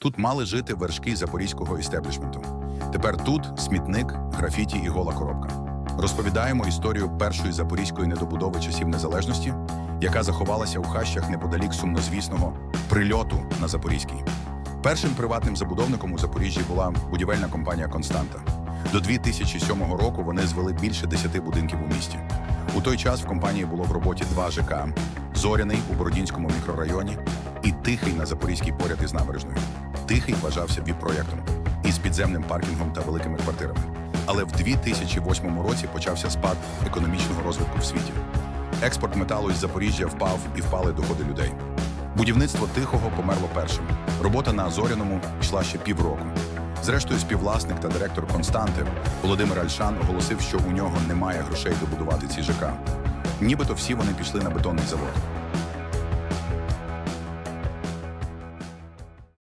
Тут мали жити вершки запорізького істеблішменту. Тепер тут смітник, графіті і гола коробка. Розповідаємо історію першої запорізької недобудови часів незалежності, яка заховалася у хащах неподалік сумнозвісного прильоту на Запорізькій. Першим приватним забудовником у Запоріжжі була будівельна компанія Константа. До 2007 року вони звели більше 10 будинків у місті. У той час в компанії було в роботі два ЖК: Зоряний у Бородінському мікрорайоні і Тихий на Запорізькій поряд із набережною. Тихий вважався віп-проєктом із підземним паркінгом та великими квартирами. Але в 2008 році почався спад економічного розвитку в світі. Експорт металу із Запоріжжя впав і впали доходи людей. Будівництво тихого померло першим. Робота на Зоряному йшла ще півроку. Зрештою, співвласник та директор Константи Володимир Альшан оголосив, що у нього немає грошей добудувати ці ЖК. Нібито всі вони пішли на бетонний завод.